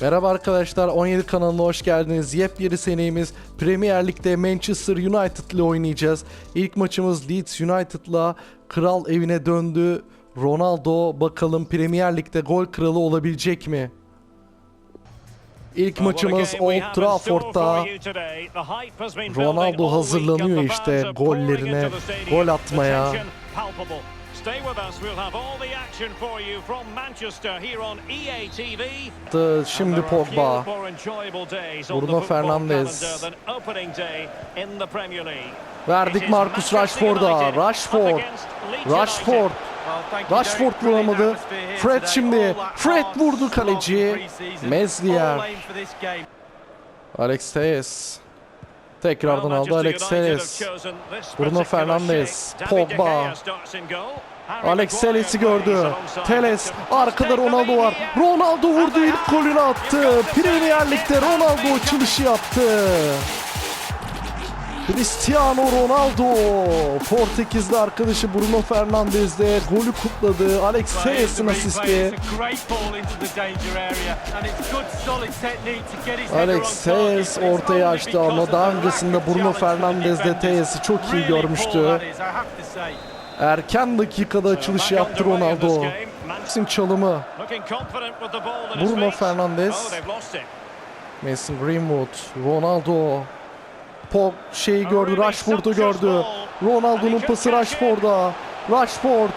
Merhaba arkadaşlar 17 kanalına hoş geldiniz. Yepyeni seneyimiz Premier Lig'de Manchester United ile oynayacağız. İlk maçımız Leeds United'la kral evine döndü. Ronaldo bakalım Premier Lig'de gol kralı olabilecek mi? İlk maçımız Old Trafford'da. Ronaldo hazırlanıyor işte gollerine, gol atmaya. Stay with us. We'll have all the action for you from Manchester here on EA TV. Şimdi are few Pogba. Bruno the Fernandes. calendar than opening day in the Premier League. Verdik Marcus Rashford'a. Rashford. Rashford. Rashford vuramadı. Fred şimdi. Fred vurdu kaleci. Mezlier. Alex Telles. Tekrardan aldı Alex Telles. Bruno Fernandes, Pogba. Alex Telles'i gördü. Telles arkada Ronaldo var. Ronaldo vurdu ilk golünü attı. Premier Lig'de Ronaldo açılışı yaptı. Cristiano Ronaldo Portekizli arkadaşı Bruno Fernandes de golü kutladı. Alex Telles'in asisti. Alex Telles ortaya açtı ama daha öncesinde Bruno Fernandes de Telles'i çok iyi görmüştü. Erken dakikada açılışı yaptı Ronaldo. Mason çalımı. Bruno Fernandes. Mason Greenwood. Ronaldo. Pog şeyi gördü. Rashford'u gördü. Ronaldo'nun pası Rashford'a. Rashford.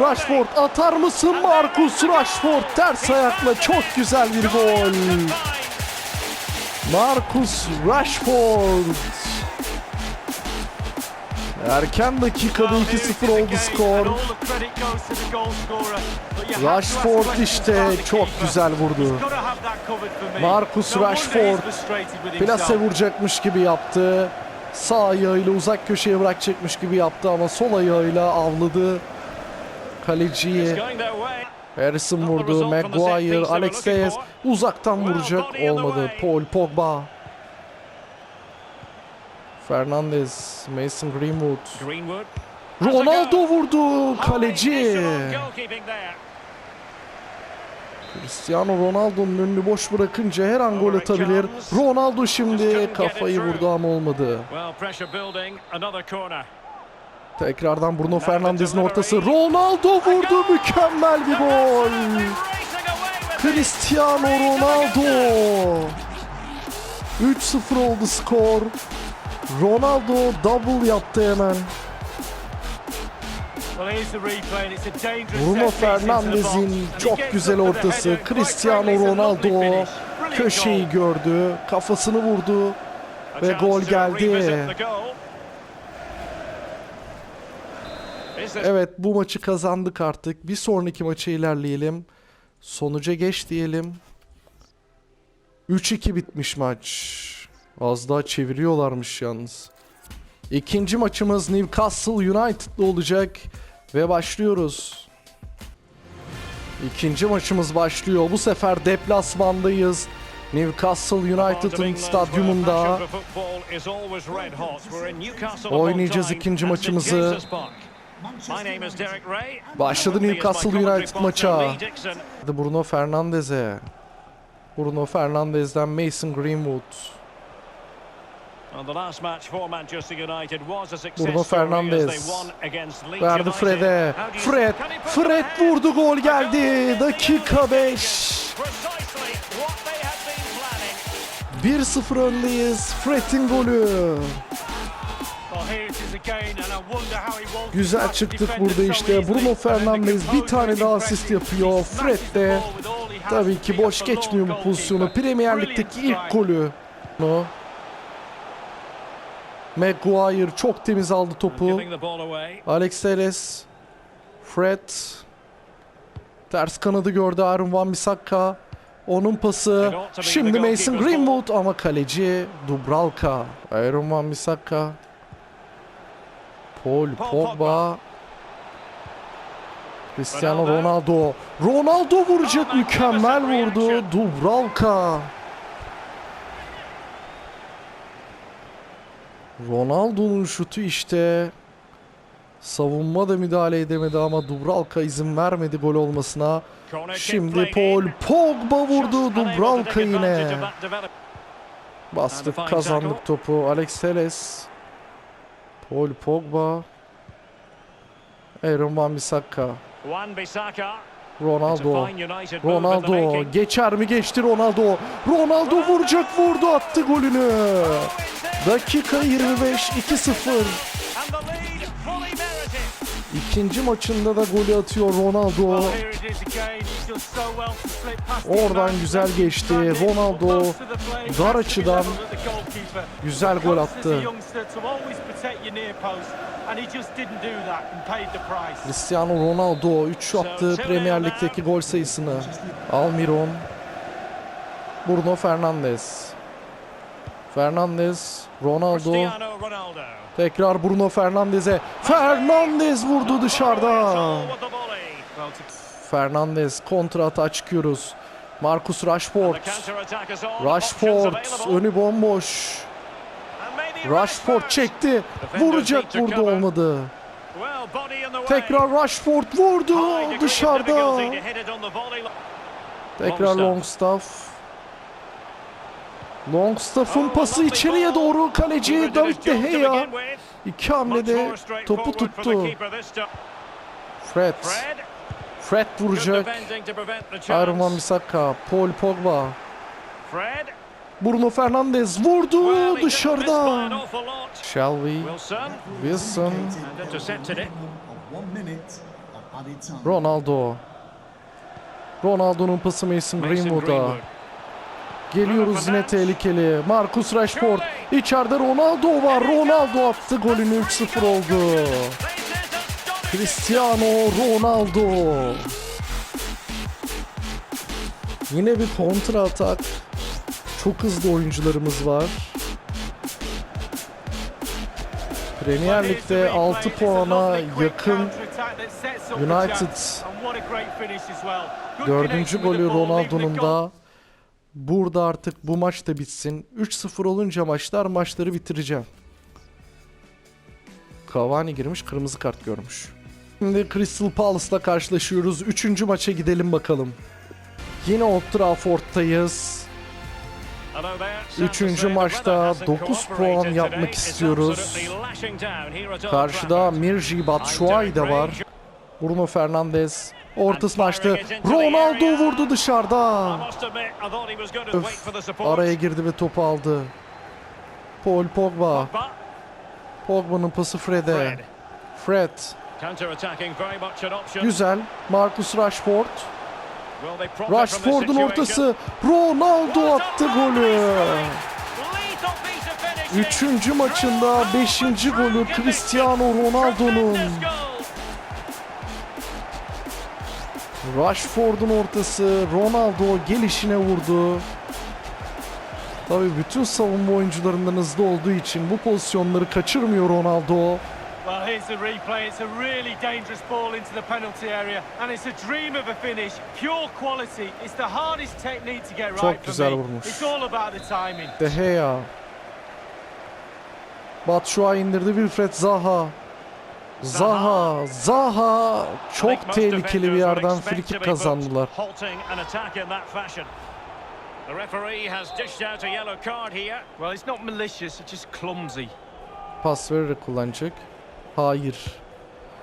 Rashford atar mısın Marcus Rashford ters ayakla çok güzel bir gol. Marcus Rashford. Erken dakikada 2-0 oldu skor. Rashford işte çok güzel vurdu. Marcus Rashford Plase vuracakmış gibi yaptı. Sağ ayağıyla uzak köşeye bırakacakmış gibi yaptı ama sol ayağıyla avladı. Kaleciyi Harrison vurdu. Maguire, Alex Telles uzaktan vuracak olmadı. Paul Pogba. Fernandes, Mason Greenwood. Ronaldo vurdu kaleci. Cristiano Ronaldo'nun önünü boş bırakınca her an gol atabilir. Ronaldo şimdi kafayı vurdu ama olmadı. Tekrardan Bruno Fernandes'in ortası. Ronaldo vurdu mükemmel bir gol. Cristiano Ronaldo. 3-0 oldu skor. Ronaldo double yaptı hemen. Bruno Fernandes'in çok güzel ortası. Cristiano Ronaldo köşeyi gördü. Kafasını vurdu. Ve gol geldi. Evet bu maçı kazandık artık. Bir sonraki maça ilerleyelim. Sonuca geç diyelim. 3-2 bitmiş maç. Az daha çeviriyorlarmış yalnız. İkinci maçımız Newcastle United'la olacak. Ve başlıyoruz. İkinci maçımız başlıyor. Bu sefer deplasmandayız. Newcastle United'ın stadyumunda oynayacağız ikinci maçımızı. Başladı Newcastle United maça. Bruno Fernandes'e. Bruno Fernandes'den Mason Greenwood. Bruno Fernandes Verdi Fred'e. Fred. Fred vurdu gol geldi. Dakika 5. 1-0 öndeyiz. Fred'in golü. Güzel çıktık burada işte. Bruno Fernandes bir tane daha asist yapıyor. Fred de tabii ki boş geçmiyor bu pozisyonu. Premier Lig'deki ilk golü. Maguire çok temiz aldı topu. Alex Telles. Fred. Ters kanadı gördü Aaron Van Bissaka. Onun pası. Şimdi Mason Greenwood ama kaleci Dubravka. Aaron Van Bissaka. Paul Pogba. Cristiano Ronaldo. Ronaldo vuracak mükemmel vurdu. Dubravka. Ronaldo'nun şutu işte. Savunma da müdahale edemedi ama Dubravka izin vermedi gol olmasına. Şimdi Paul. Pogba vurdu Dubravka yine. Bastık kazandık topu. Alex Teles. Paul Pogba. Aaron Wan-Bissaka. Wan-Bissaka. It's a Ronaldo. Ronaldo geçer mi geçti Ronaldo. Ronaldo vuracak vurdu attı golünü. Dakika 25 2-0. And the lead fully merited. İkinci maçında da golü atıyor Ronaldo. Oradan güzel geçti. Ronaldo dar açıdan güzel gol attı. Cristiano Ronaldo 3 attı Premier Lig'deki gol sayısını. Almiron. Bruno Fernandes. Fernandes, Ronaldo. Tekrar Bruno Fernandes'e. Fernandes vurdu dışarıda. Fernandes kontra atağa çıkıyoruz. Marcus Rashford. Rashford önü bomboş. Rashford çekti. Vuracak vurdu olmadı. Tekrar Rashford vurdu dışarıda. Tekrar Longstaff. Longstaff'ın pası içeriye doğru kaleci David De Gea. İki hamlede topu tuttu. Fred. Fred. Vuracak. chance. Wan-Bissaka. Paul Pogba. Bruno Fernandes vurdu dışarıda. Shelby. Wilson. Ronaldo. Ronaldo'nun pası Mason Mason Greenwood'a. Geliyoruz yine tehlikeli. Marcus Rashford. İçeride Ronaldo var. Ronaldo attı golünü 3-0 oldu. Cristiano Ronaldo. Yine bir kontra atak. Çok hızlı oyuncularımız var. Premier Lig'de 6 puana yakın United Dördüncü golü Ronaldo'nun da burada artık bu maç da bitsin. 3-0 olunca maçlar maçları bitireceğim. Cavani girmiş kırmızı kart görmüş. Şimdi Crystal Palace'la karşılaşıyoruz. Üçüncü maça gidelim bakalım. Yine Old Trafford'tayız. Üçüncü maçta weather hasn't 9 cooperated puan yapmak istiyoruz. Karşıda. Mirji Batshuayi de var. Bruno Fernandes ortasını açtı. Ronaldo vurdu dışarıda. Öf. Araya girdi ve topu aldı. Paul Pogba. Pogba'nın pası Fred'e. Fred. Güzel. Marcus Rashford. Rashford'un ortası. Ronaldo attı golü. Üçüncü maçında beşinci golü Cristiano Ronaldo'nun. Rashford'un ortası. Ronaldo gelişine vurdu. Tabii bütün savunma oyuncularından hızlı olduğu için bu pozisyonları kaçırmıyor Ronaldo. Well, here's the replay. It's a really dangerous ball into the penalty area, and it's a dream of a finish. Pure quality. It's the hardest technique to get Çok right for güzel vurmuş. It's all about the timing. De Gea. Batshuayi indirdi Wilfred Zaha. Zaha, Zaha çok tehlikeli bir yerden frikik kazandılar. The referee has dished out a yellow card here. Well, it's not malicious. It's just clumsy. Pas vererek kullanacak. Hayır.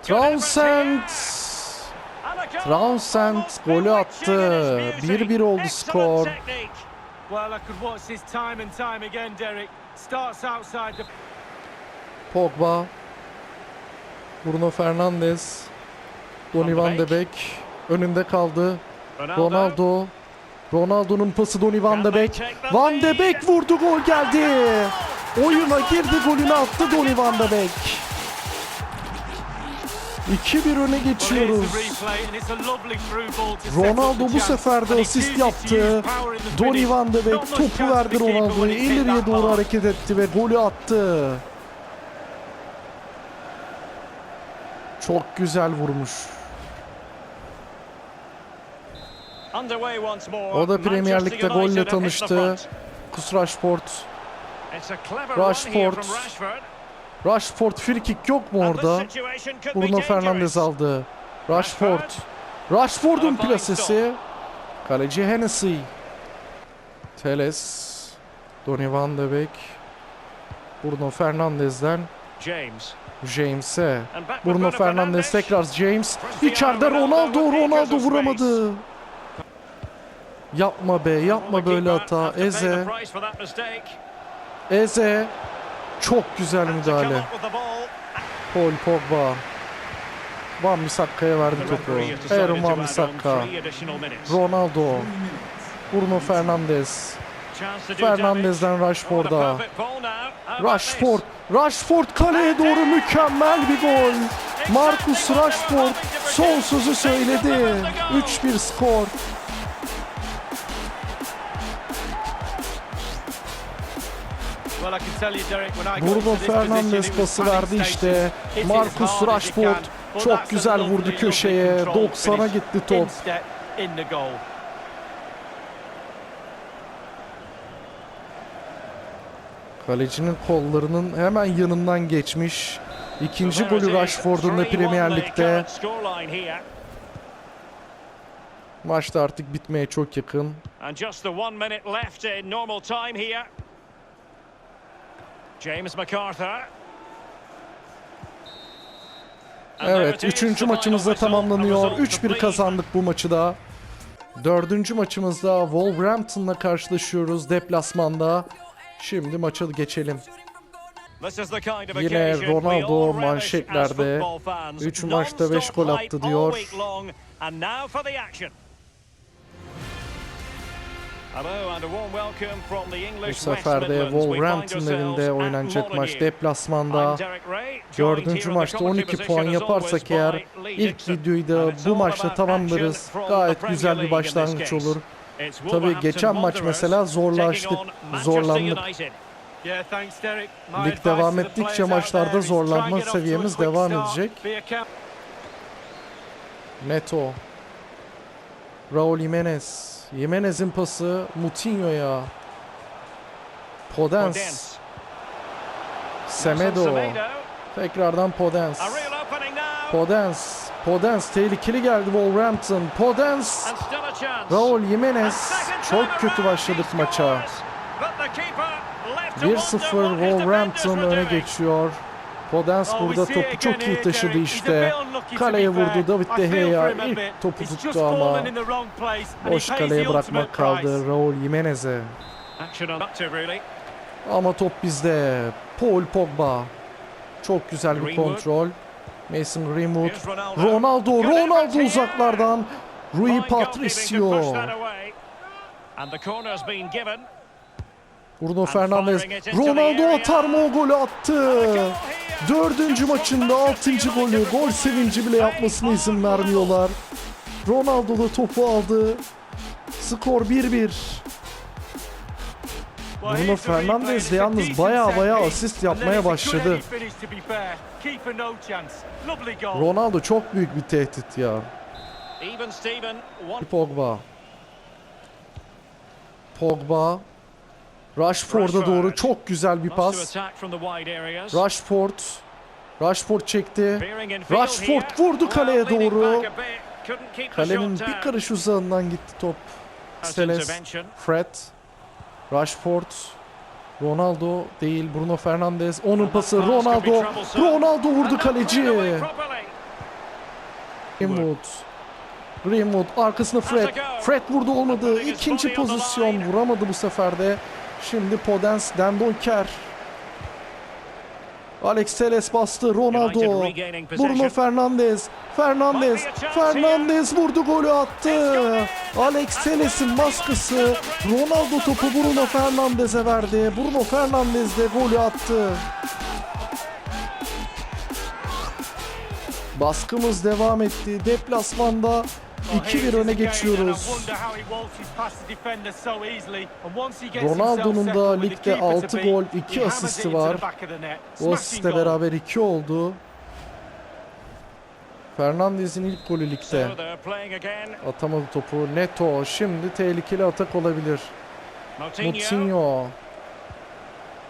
Townsend. Townsend golü attı. its beauty. 1-1 oldu skor. technique. Well, I could watch this time and time again, Derek. Starts outside the Pogba. Bruno Fernandes. Donny van de Beek. Önünde kaldı. Ronaldo. Ronaldo'nun pası Donny van de Beek. Van de Beek vurdu gol geldi. Oyuna girdi golünü attı Donny van de Beek. 2-1 öne geçiyoruz. Ronaldo bu sefer de asist yaptı. Donny van de Beek topu verdi Ronaldo'ya. İleriye doğru hareket etti ve golü attı. Çok güzel vurmuş. O da Premier Lig'de golle tanıştı. Kus Rashford. Rashford. Rashford. Free kick yok mu orada? Bruno Fernandes aldı. Rashford. Rashford'un plasesi. Kaleci Hennessy. Teles. Donny van de Beek. Bruno Fernandes'den James. James'e. Bruno Fernandes tekrar James. İçeride Ronaldo. Ronaldo vuramadı. Yapma be yapma böyle hata. Eze. Eze. Çok güzel müdahale. Paul Pogba. Van Bissakka'ya verdi topu. Aaron Van Bissaka. Ronaldo. Bruno Fernandes. Fernandes'den Rashford'a. Rashford. Rashford kaleye doğru mükemmel bir gol. Marcus Rashford son sözü söyledi. 3-1 skor. Bruno Fernandes pası verdi işte. Marcus Rashford çok güzel vurdu köşeye. controlled 90'a finish. gitti top. Kalecinin kollarının hemen yanından geçmiş. İkinci golü Rashford'un da Premier Lig'de. Maçta artık bitmeye çok yakın. James MacArthur. Evet, üçüncü the maçımız da final whistle. tamamlanıyor. A result 3-1 complete. kazandık bu maçı da. Dördüncü maçımızda Wolverhampton'la karşılaşıyoruz deplasmanda. Şimdi maça geçelim. Yine Ronaldo manşetlerde. football fans. Üç maçta beş Non-stop gol hype attı diyor. Bu sefer de Wolverhampton evinde oynanacak maç deplasmanda. Dördüncü maçta commentary 12 puan yaparsak eğer ilk videoyu da bu maçta tamamlarız. Gayet güzel bir başlangıç olur. Tabii geçen maç mesela zorlaştık, zorlandık. Lig devam ettikçe maçlarda zorlanma seviyemiz devam edecek. Neto. Raul Jimenez. Jimenez'in pası Moutinho'ya. Podence. Semedo. Tekrardan opening now. Podence. Tehlikeli geldi Wolverhampton. Podence. Raul Jimenez. Çok kötü başladık maça. scores. But the keeper left to 1-0 wonder what his Wolverhampton öne geçiyor. Podence Oh, burada topu çok iyi taşıdı işte. Kaleye vurdu David De Gea. İlk topu tuttu ama boş kaleye bırakmak kaldı Raul Jimenez'e. Ama top bizde. Paul Pogba. Çok güzel bir kontrol. Mason Greenwood. Ronaldo. Ronaldo, uzaklardan. Rui Patricio. Bruno Fernandes. Ronaldo atar mı o golü attı. Dördüncü maçında altıncı golü. Gol sevinci bile yapmasına izin vermiyorlar. Ronaldo da topu aldı. Skor 1-1. Bruno. Fernandes de yalnız baya baya asist yapmaya başladı. Ronaldo çok büyük bir tehdit ya. Pogba. Pogba. Rashford'a Rashford. doğru çok güzel bir pas. Rashford. Rashford çekti. Rashford vurdu kaleye doğru. Kalenin bir karış uzağından gitti top. İntervention. Fred, Rashford, Ronaldo değil Bruno Fernandes. Onun pası Ronaldo. Ronaldo vurdu kaleci. Greenwood. Greenwood arkasına Fred. Fred vurdu olmadı. İkinci pozisyon vuramadı bu sefer de. Şimdi Podence, Dendonker. Alex Teles bastı. Ronaldo. Bruno. Fernandes. Fernandes. Fernandes vurdu golü attı. Alex Teles'in baskısı. Ronaldo topu Bruno Fernandes'e verdi. Bruno Fernandes de golü attı. Baskımız devam etti. Deplasmanda Well, here 2-1 it is öne geçiyoruz. Ronaldo'nun da ligde keeper to 6 beat, gol, he 2 hammers it asisti var. goal. beraber 2 oldu. Fernandes'in ilk golü ligde. Atamadı topu. Neto. Şimdi tehlikeli atak olabilir. Moutinho.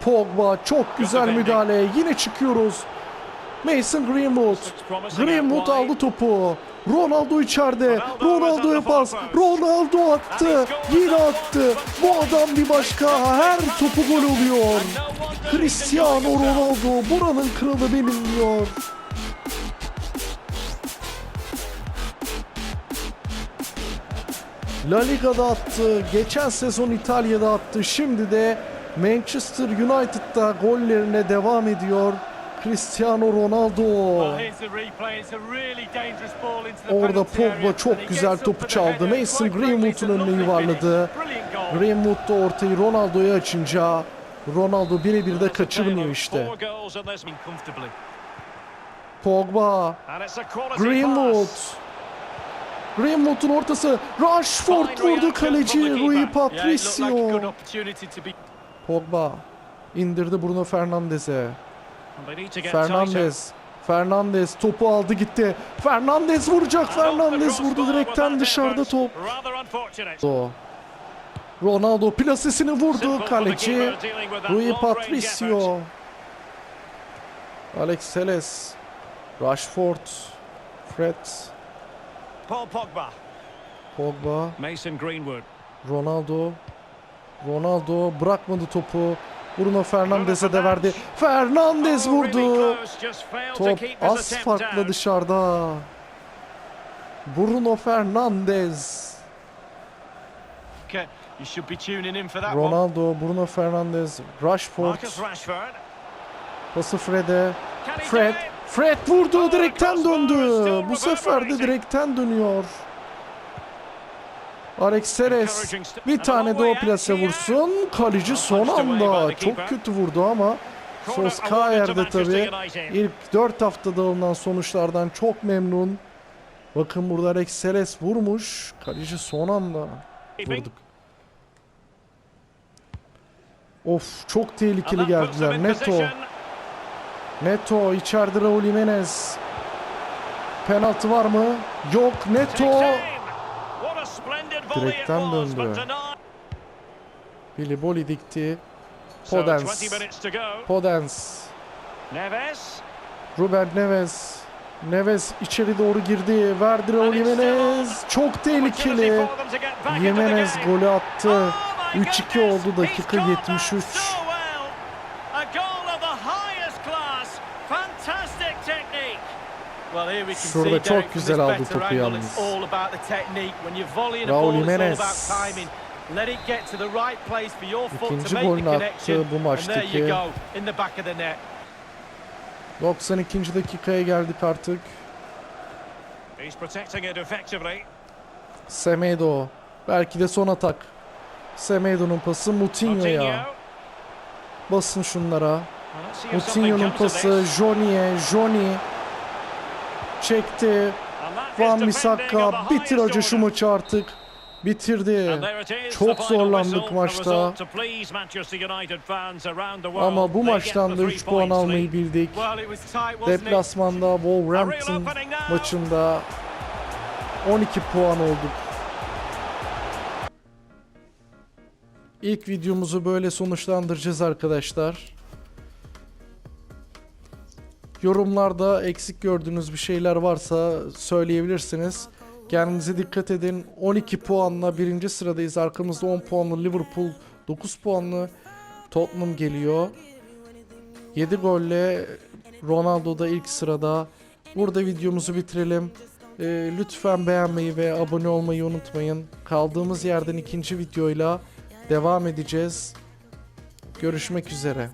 Pogba çok güzel müdahale. Yine çıkıyoruz. Mason Greenwood. Greenwood aldı topu. Ronaldo içeride. Ronaldo'ya pas. Ronaldo attı. Yine attı. Bu adam bir başka. Her topu gol oluyor. Cristiano Ronaldo buranın kralı benim diyor. La Liga'da attı. Geçen sezon İtalya'da attı. Şimdi de Manchester United'da gollerine devam ediyor. Cristiano Ronaldo. Orada Pogba çok güzel topu çaldı. Mason Greenwood'un önüne yuvarladı. Greenwood da ortayı Ronaldo'ya açınca Ronaldo birebir de kaçırmıyor işte. Pogba, Greenwood. Greenwood'un ortası. Rashford vurdu kaleci Rui Patricio. Pogba indirdi Bruno Fernandes'e. Fernandes. Fernandes topu aldı gitti. Fernandes vuracak. Fernandes vurdu direkten dışarıda top. Ronaldo plasesini vurdu kaleci. Rui Patricio. Alex Teles. Rashford. Fred. Paul Pogba. Pogba. Mason Greenwood. Ronaldo. Ronaldo bırakmadı topu. Bruno Fernandes'e de verdi. Fernandes Oh, vurdu. Top az down. dışarıda. Bruno Fernandes. Ronaldo, Bruno Fernandes, Rashford. Pası Fred'e. Fred. Fred vurdu direkten döndü. Bu sefer de direkten dönüyor. Alex Teres bir tane de o plase vursun. Kaleci son anda. Çok kötü vurdu ama awarded to tabii ilk 4 haftada alınan sonuçlardan çok memnun. Bakın burada Alex Teres vurmuş. Kaleci son anda vurduk. Of çok tehlikeli geldiler. Neto. Neto içeride Raul Jimenez. Penaltı var mı? Yok. Neto. Direkten döndü. Billy Boli dikti. So Podence. 20 minutes to go. Podens. Neves. Ruben Neves. Neves içeri doğru girdi. Verdi Raul Jimenez. Çok tehlikeli. Jimenez golü attı. Oh my 3-2 goodness, oldu dakika he's caught that 73. Şurada çok güzel aldı better topu yalnız. It's all about the technique. When you're volleying a Raul ball, it's all Jimenez. about timing. Let it get to the right place for your foot İkinci to make golünü the attı connection. bu maçtaki. you go, in the back of the net. 92. dakikaya geldik artık. He's protecting it effectively. Semedo. Belki de son atak. Semedo'nun pası Moutinho'ya. Basın şunlara. Moutinho'nun pası this. Johnny'e. Çekti. Van the bitir acı şu maçı artık. Bitirdi. Çok zorlandık maçta. Ama bu maçtan da three 3 puan almayı bildik. Deplasmanda Wolverhampton maçında 12 puan olduk. İlk videomuzu böyle sonuçlandıracağız arkadaşlar. Yorumlarda eksik gördüğünüz bir şeyler varsa söyleyebilirsiniz. Kendinize dikkat edin. 12 puanla birinci sıradayız. Arkamızda 10 puanlı Liverpool, 9 puanlı Tottenham geliyor. 7 golle Ronaldo da ilk sırada. Burada videomuzu bitirelim. Ee, lütfen beğenmeyi ve abone olmayı unutmayın. Kaldığımız yerden ikinci videoyla devam edeceğiz. Görüşmek üzere.